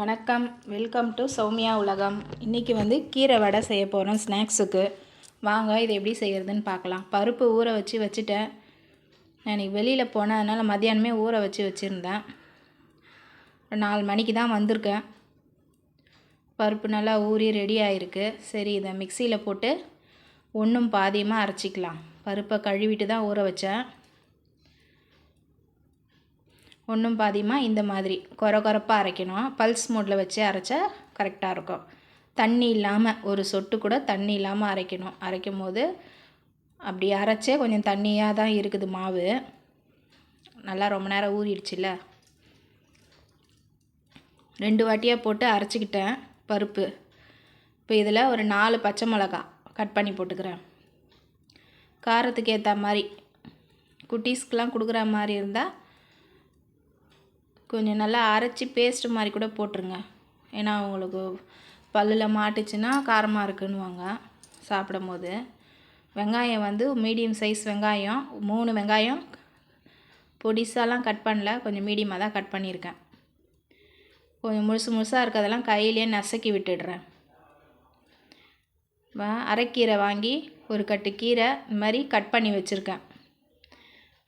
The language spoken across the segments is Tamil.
வணக்கம். வெல்கம் டு சௌமியா உலகம். இன்றைக்கி வந்து கீரை வடை செய்ய போகிறோம் ஸ்நாக்ஸுக்கு. வாங்க இதை எப்படி செய்கிறதுன்னு பார்க்கலாம். பருப்பு ஊற வச்சு வச்சுட்டேன். நான் இன்றைக்கி வெளியில் போனேன் அதனால் மதியானமே ஊற வச்சு வச்சுருந்தேன். நாலு மணிக்கு தான் வந்திருக்கேன். பருப்பு நல்லா ஊறி ரெடி ஆகிருக்கு சரி இதை மிக்சியில் போட்டு ஒன்றும் பாதியமாக அரைச்சிக்கலாம். பருப்பை கழுவிட்டு தான் ஊற வச்சேன். ஒன்றும் பாதியமாக இந்த மாதிரி. கொர கொரப்பாக அரைக்கணும். பல்ஸ் மோட்டில் வச்சு அரைச்சா கரெக்டாக இருக்கும். தண்ணி இல்லாமல் ஒரு சொட்டு கூட தண்ணி இல்லாமல் அரைக்கணும். அரைக்கும் போது அப்படி அரைச்சே கொஞ்சம் தண்ணியாக தான் இருக்குது மாவு. நல்லா ரொம்ப நேரம் ஊறிடுச்சுல்ல? ரெண்டு வாட்டியாக போட்டு அரைச்சிக்கிட்டேன் பருப்பு. இப்போ இதில் ஒரு நாலு பச்சை மிளகா கட் பண்ணி போட்டுக்கிறேன். காரத்துக்கு ஏற்ற மாதிரி. குட்டீஸ்க்கெலாம் கொடுக்குற மாதிரி இருந்தால் கொஞ்சம் நல்லா அரைச்சி பேஸ்ட் மாதிரி கூட போட்டுருங்க. ஏன்னா அவங்களுக்கு பல்லில் மாட்டுச்சுன்னா காரமாக இருக்குன்னுவாங்க சாப்பிடும் போது வெங்காயம் வந்து மீடியம் சைஸ் வெங்காயம் மூணு வெங்காயம் பொடிசாலாம் கட் பண்ணல கொஞ்சம் மீடியமாக தான் கட் பண்ணியிருக்கேன். கொஞ்சம் முழுசு முழுசாக இருக்கிறதெல்லாம் கையிலே நசுக்கி விட்டுடுறேன். அரைக்கீரை வாங்கி ஒரு கட்டு கீரை இந்த மாதிரி கட் பண்ணி வச்சுருக்கேன்.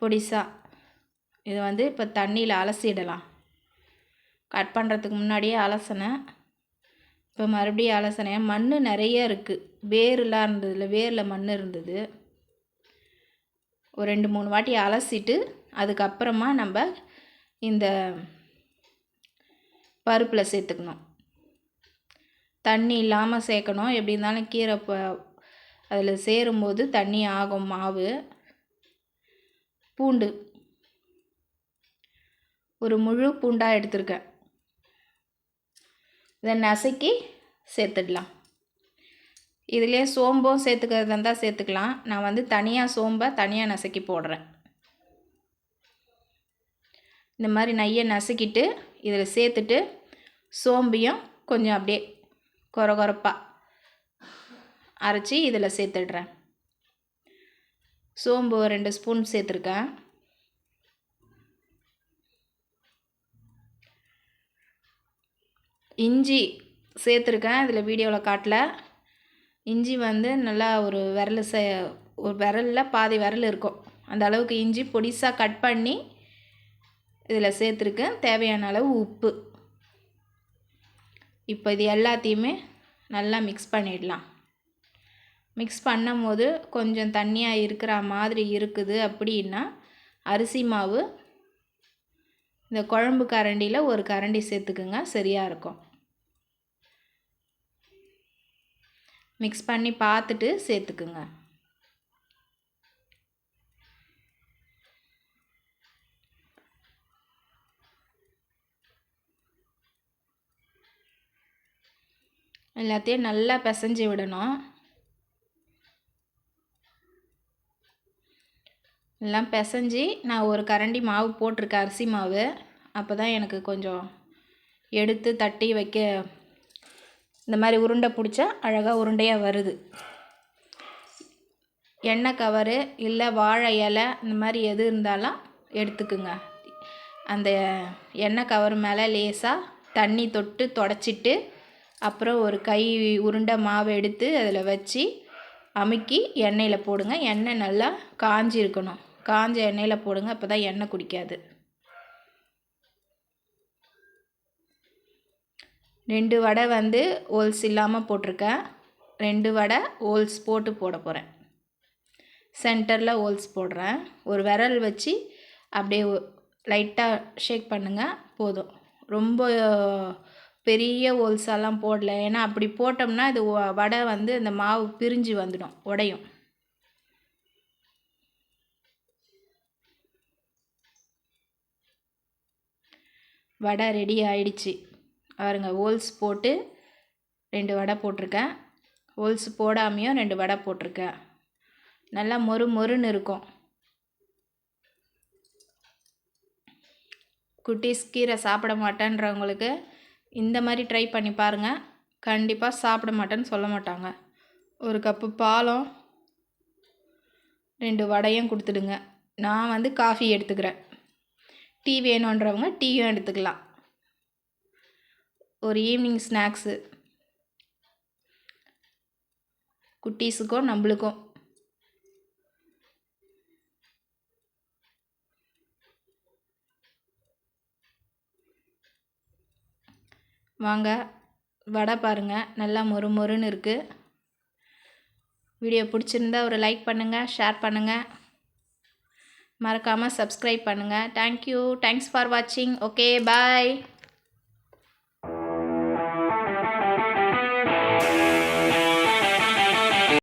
பொடிசாக இதை வந்து இப்போ தண்ணியில் அலசிடலாம். கட் பண்ணுறதுக்கு முன்னாடியே அலசினேன் இப்போ மறுபடியும் அலசினேன் மண் நிறைய இருக்குது வேர்லாம் இருந்ததில்ல வேரில் மண் இருந்தது. ஒரு ரெண்டு மூணு வாட்டி அலசிட்டு அதுக்கப்புறமா நம்ம இந்த பருப்பில் சேர்த்துக்கணும். தண்ணி இல்லாமல் சேர்க்கணும். எப்படி இருந்தாலும் கீரை ப அதில் சேரும்போது தண்ணி ஆகும். மாவு பூண்டு. ஒரு முழு பூண்டாக எடுத்திருக்கேன். இதை நசுக்கி சேர்த்துடலாம். இதுலேயே சோம்பும் சேர்த்துக்கிறதா இருந்தால் சேர்த்துக்கலாம். நான் வந்து தனியாக சோம்பை தனியாக நசுக்கி போடுறேன். இந்த மாதிரி நையை நசுக்கிட்டு இதில் சேர்த்துட்டு சோம்பையும் கொஞ்சம் அப்படியே கொர கொரப்பாக அரைச்சி இதில் சேர்த்துடுறேன். சோம்பு ரெண்டு ஸ்பூன் சேர்த்துருக்கேன். இஞ்சி சேர்த்துருக்கேன் இதில் வீடியோவில் காட்டல. இஞ்சி வந்து நல்லா ஒரு விரல் சே ஒரு விரலில் பாதி விரல் இருக்கும். அந்த அளவுக்கு இஞ்சி பொடிசாக கட் பண்ணி இதில் சேர்த்துருக்கேன் தேவையான அளவு உப்பு. இப்போ இது எல்லாத்தையுமே நல்லா மிக்ஸ் பண்ணிடலாம். மிக்ஸ் பண்ணும் போது கொஞ்சம் தண்ணியாக இருக்கிற மாதிரி இருக்குது அப்படின்னா அரிசி மாவு இந்த குழம்பு கரண்டியில் ஒரு கரண்டி சேர்த்துக்குங்க சரியாக இருக்கும். மிக்ஸ் பண்ணி பார்த்துட்டு சேர்த்துக்குங்க. எல்லாத்தையும் நல்லா பிசைஞ்சு விடணும். எல்லாம் பிசைஞ்சு நான் ஒரு கரண்டி மாவு போட்டிருக்கேன் அரிசி மாவு. அப்போ தான் எனக்கு கொஞ்சம் எடுத்து தட்டி வைக்க இந்த மாதிரி உருண்டை பிடிச்சா அழகாக உருண்டையாக வருது. எண்ணெய் கவரு இல்லை வாழை இலை இந்த மாதிரி எது இருந்தாலும் எடுத்துக்குங்க. அந்த எண்ணெய் கவர் மேலே லேசாக தண்ணி தொட்டு தொடச்சிட்டு அப்புறம் ஒரு கை உருண்டை மாவு எடுத்து அதில் வச்சு அமுக்கி எண்ணெயில் போடுங்க. எண்ணெய் நல்லா காஞ்சி இருக்கணும் காஞ்ச எண்ணெயில் போடுங்க அப்போ தான் எண்ணெய் குடிக்காது. ரெண்டு வடை வந்து ஹோல்ஸ் இல்லாமல் போட்டிருக்கேன். ரெண்டு வடை ஹோல்ஸ் போட்டு போட போகிறேன் சென்டரில் ஹோல்ஸ் போடுறேன். ஒரு விரல் வச்சு அப்படியே லைட்டாக ஷேக் பண்ணுங்கள் போதும். ரொம்ப பெரிய ஹோல்ஸெல்லாம் போடல. ஏன்னா அப்படி போட்டோம்னா இது வடை வந்து இந்த மாவு பிரிஞ்சு வந்துடும் உடையும். வடை ரெடி ஆயிடுச்சு. பாருங்க ஹோல்ஸ் போட்டு ரெண்டு வடை போட்டிருக்கேன். ஹோல்ஸ் போடாமையும் ரெண்டு வடை போட்டிருக்கேன். நல்லா மொறு மொறுன்னு இருக்கும். குட்டீஸ் கீரை சாப்பிட மாட்டேன்றவங்களுக்கு இந்த மாதிரி ட்ரை பண்ணி பாருங்கள் கண்டிப்பாக சாப்பிட மாட்டேன்னு சொல்ல மாட்டாங்க. ஒரு கப்பு பாலம் ரெண்டு வடையும் கொடுத்துடுங்க. நான் வந்து காஃபி எடுத்துக்கிறேன். டீ வேணுன்றவங்க டீயும் எடுத்துக்கலாம். ஒரு ஈவினிங் ஸ்நாக்ஸு குட்டீஸுக்கும் நம்மளுக்கும். வாங்க வடை பாருங்கள் நல்லா மொறு மொறுன்னு இருக்குது வீடியோ பிடிச்சிருந்தா ஒரு லைக் பண்ணுங்கள் ஷேர் பண்ணுங்கள் மறக்காமல் சப்ஸ்கிரைப் பண்ணுங்கள் தேங்க்யூ தேங்க்ஸ் ஃபார் வாட்சிங் ஓகே பாய்